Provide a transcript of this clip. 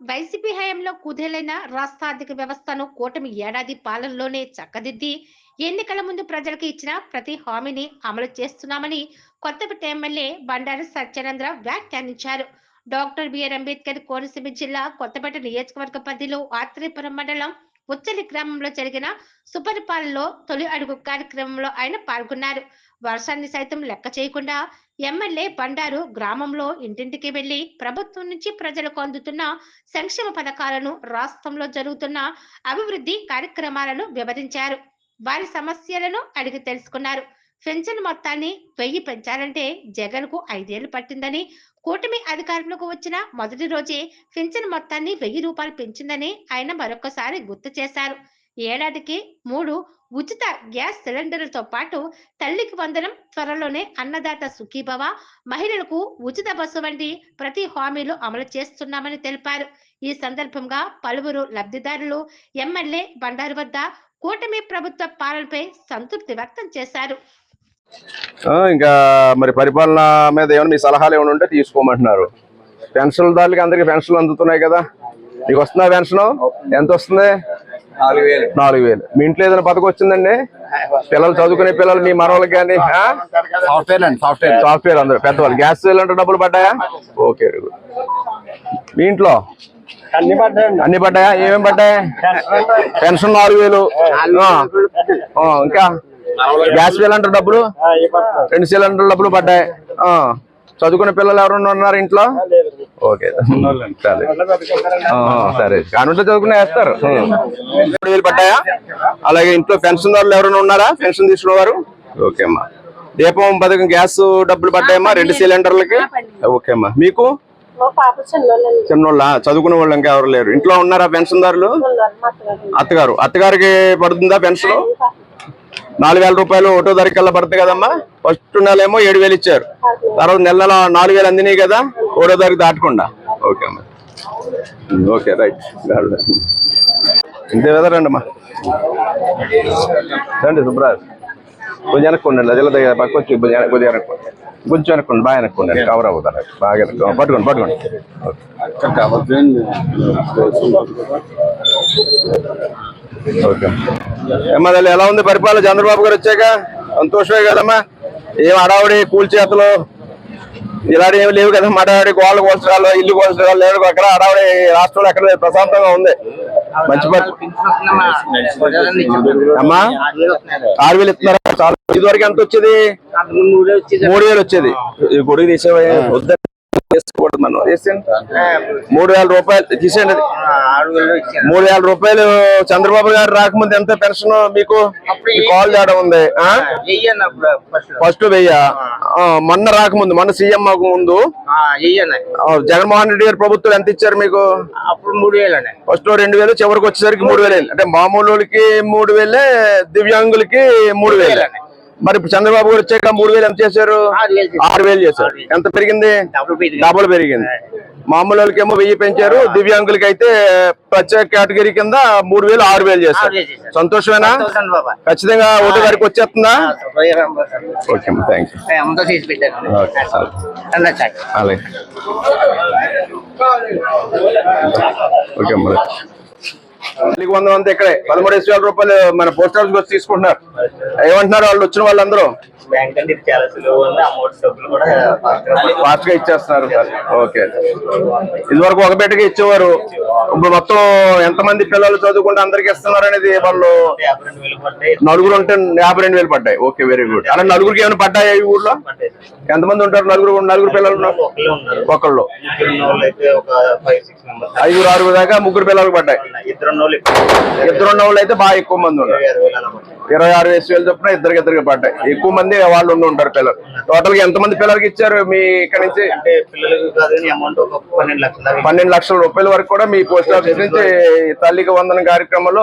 YCP హయాంలో కుదేలైన రాష్ట్ర ఆర్థిక వ్యవస్థను కూటమి ఏడాది పాలనలోనే చక్కదిద్ది ఎన్నికల ముందు ప్రజలకు ఇచ్చిన ప్రతి హామీని అమలు చేస్తున్నామని కొత్తపేట ఎమ్మెల్యే బండారు సత్యానంద్ర వ్యాఖ్యానించారు. డాక్టర్ బిఆర్ అంబేద్కర్ కోనసీమ జిల్లా కొత్తపేట నియోజకవర్గ పరిధిలో ఆత్రేపురం మండలం ఉచ్చలి గ్రామంలో జరిగిన సుపరిపాలనలో తొలి అడుగు కార్యక్రమంలో ఆయన పాల్గొన్నారు. వర్షాన్ని సైతం లెక్క చేయకుండా ఎమ్మెల్యే బండారు గ్రామంలో ఇంటింటికి వెళ్ళి ప్రభుత్వం నుంచి ప్రజలకు అందుతున్న సంక్షేమ పథకాలను రాష్ట్రంలో జరుగుతున్న అభివృద్ధి కార్యక్రమాలను వివరించారు. వారి సమస్యలను అడిగి తెలుసుకున్నారు. పెన్షన్ మొత్తాన్ని వెయ్యి పెంచాలంటే జగన్కు ఐదేళ్ళు పట్టిందని కూటమి అధికారంలోకి వచ్చిన మొదటి రోజే పింఛన్ మొత్తాన్ని వెయ్యి రూపాయలు పెంచిందని ఆయన మరొకసారి గుర్తు చేశారు. ఏడాదికి మూడు ఉచిత గ్యాస్ సిలిండర్లతో పాటు తల్లికి వందనం త్వరలోనే అన్నదాత సుఖీభవ మహిళలకు ఉచిత బస్సు వంటి ప్రతి హామీలు అమలు చేస్తున్నామని తెలిపారు. ఈ సందర్భంగా పలువురు లబ్ధిదారులు ఎమ్మెల్యే బండారు వద్ద కూటమి ప్రభుత్వ పాలనపై సంతృప్తి వ్యక్తం చేశారు. ఇంకా మరి పరిపాలన మీద ఏమైనా మీ సలహాలు ఏమైనా ఉంటే తీసుకోమంటున్నారు. పెన్షన్ దానికి అందరికి పెన్షన్లు అందుతున్నాయి కదా. మీకు వస్తుందా పెన్షన్? ఎంత వస్తుంది? నాలుగు వేలు. నాలుగు వేలు. మీ ఇంట్లో ఏదైనా పథకం వచ్చిందండి? పిల్లలు చదువుకునే పిల్లలు మీ మనవాళ్ళకి కానీ సాఫ్ట్వేర్ అండి సాఫ్ట్వేర్. సాఫ్ట్వేర్ అందరు పెద్దవాళ్ళు. గ్యాస్ సిలిండర్ డబ్బులు పడ్డాయా? Okay very good. మీ ఇంట్లో? అన్ని పడ్డాయండి. అన్ని పడ్డాయా? ఏమేమి పడ్డాయి? పెన్షన్. నాలుగు వేలు. ఇంకా? గ్యాస్ సిలిండర్ డబ్బులు? రెండు సిలిండర్ డబ్బులు పడ్డాయి. చదువుకునే పిల్లలు ఎవరన్నా ఉన్నారు ఇంట్లో? ఓకే. సరే. సరే. కానుంటే చదువుకునే వేస్తారు. మూడు వేలు పడ్డాయా? అలాగే ఇంట్లో పెన్షన్ దారులు ఎవరైనా ఉన్నారా? పెన్షన్ తీసుకునేవారు? ఓకే అమ్మా. దీపం పథకం గ్యాస్ డబ్బులు పడ్డాయమ్మా రెండు సిలిండర్లకి? ఓకే అమ్మా. మీకు? చిన్నోళ్ళ? చదువుకునే వాళ్ళు ఇంకా ఎవరు లేరు. ఇంట్లో ఉన్నారా పెన్షన్ దారులు అత్తగారు. అత్తగారికి పడుతుందా పెన్షన్? నాలుగు వేల రూపాయలు ఒకటో తారీఖు కల్లా పడుతుంది కదమ్మా. ఫస్ట్ నెల ఏమో ఏడు వేలు ఇచ్చారు. తర్వాత నెల నెల నాలుగు వేలు అందినాయి కదా ఒకటో తారీఖు దాటకుండా. ఓకే అమ్మా. Okay right. ఇంతే కదా రండి అమ్మా రండి సుబ్రాజ్ కొంచెం వెనక్కుండండి అదిలో దగ్గర పక్క వచ్చి కొంచెం కొద్దిగా వెనక్కోండి కొంచెం వెనక్కోండి బాగా వెనక్కోండి కవర్ అవుతారు బాగా వెనక్కు. పట్టుకోండి పట్టుకోండి. ఓకే. ఓకే. ఏమ్మా తల్లి ఎలా ఉంది పరిపాలన? చంద్రబాబు గారు వచ్చాక సంతోషమే కదమ్మా. ఏం అడావుడి కూల్ చేతలు ఇలాంటి ఏమి లేవు కదా మాట్లాడి గోళ్ళు కోల్చడాలు ఇల్లు కోల్చడాలు లేవు. అక్కడ అడావుడి రాష్ట్రంలో ఎక్కడ ప్రశాంతంగా ఉంది. మంచి అమ్మా ఆరు వేలు ఇస్తున్నారా? చాలా. ఇది వరకు ఎంత వచ్చేది? మూడు వేలు వచ్చేది. ఈ గొడుగు తీసేవా మనం. మూడు వేల రూపాయలు తీసేయండి మూడు వేల రూపాయలు చంద్రబాబు గారు రాకముందు ఎంత పెన్షన్ మీకు? కాల్ చేయడం ఉంది? ఫస్ట్. వెయ్య? మొన్న రాకముందు మొన్న సీఎం ముందు. ఆ, జగన్మోహన్ రెడ్డి గారి ప్రభుత్వం ఎంత ఇచ్చారు మీకు? అప్పుడు మూడు ఫస్ట్ రెండు వేలు చివరికి వచ్చేసరికి మూడు వేలు. అంటే మామూలు వాళ్ళకి మూడు వేలే దివ్యాంగులకి మూడు వేలు. మరి ఇప్పుడు చంద్రబాబు గారు వచ్చాక మూడు వేలు ఎంత చేశారు? ఆరు వేలు చేశారు. ఎంత పెరిగింది. డబుల్ పెరిగింది. మామూలు వాళ్ళకి ఏమో వెయ్యి పెంచారు. దివ్యాంగులకి అయితే ప్రత్యేక కేటగిరీ కింద మూడు వేలు ఆరు వేలు చేశారు. చేశారు. సంతోషమేనా? ఖచ్చితంగా ఓటు గారికి వచ్చేస్తుందా? ఓకే థ్యాంక్ యూ అలాగే. ఓకే తల్లికి వందం అంతా ఇక్కడే. పదమూడు వేల రూపాయలు మన పోస్ట్ ఆఫీస్ వచ్చి తీసుకుంటున్నారు. ఏమంటున్నారు వాళ్ళు? వచ్చిన వాళ్ళందరూ. ఫాస్ట్గా ఇచ్చేస్తున్నారు. ఓకే. ఇది వరకు ఒక బిడ్డకి ఇచ్చేవారు. ఇప్పుడు మొత్తం ఎంతమంది పిల్లలు చదువుకుంటే అందరికి ఇస్తున్నారు అనేది వాళ్ళు నలుగురు ఉంటే యాభై రెండు వేలు పడ్డాయి. Okay very good. అలా నలుగురికి ఏమైనా పడ్డాయి ఈ ఊర్లో? ఎంతమంది ఉంటారు? నలుగురు నలుగురు పిల్లలు ఉన్నారు? ఒకళ్ళు ఐదుగురు ఆరుగురు దాకా ముగ్గురు పిల్లలకు పడ్డాయి. ఇద్దరు వాళ్ళు అయితే బాగా ఎక్కువ మంది ఉన్నారు. ఇరవై ఆరు వేసి వేలు చొప్పున ఇద్దరికి ఇద్దరికి పడ్డాయి. ఎక్కువ మంది వాళ్ళు ఉండి ఉంటారు పిల్లలు. టోటల్గా ఎంత మంది పిల్లలకి ఇచ్చారు మీ ఇక్కడ నుంచి? పన్నెండు లక్షల రూపాయల వరకు కూడా మీ పోస్ట్ ఆఫీస్ నుంచి తల్లికి వందన కార్యక్రమంలో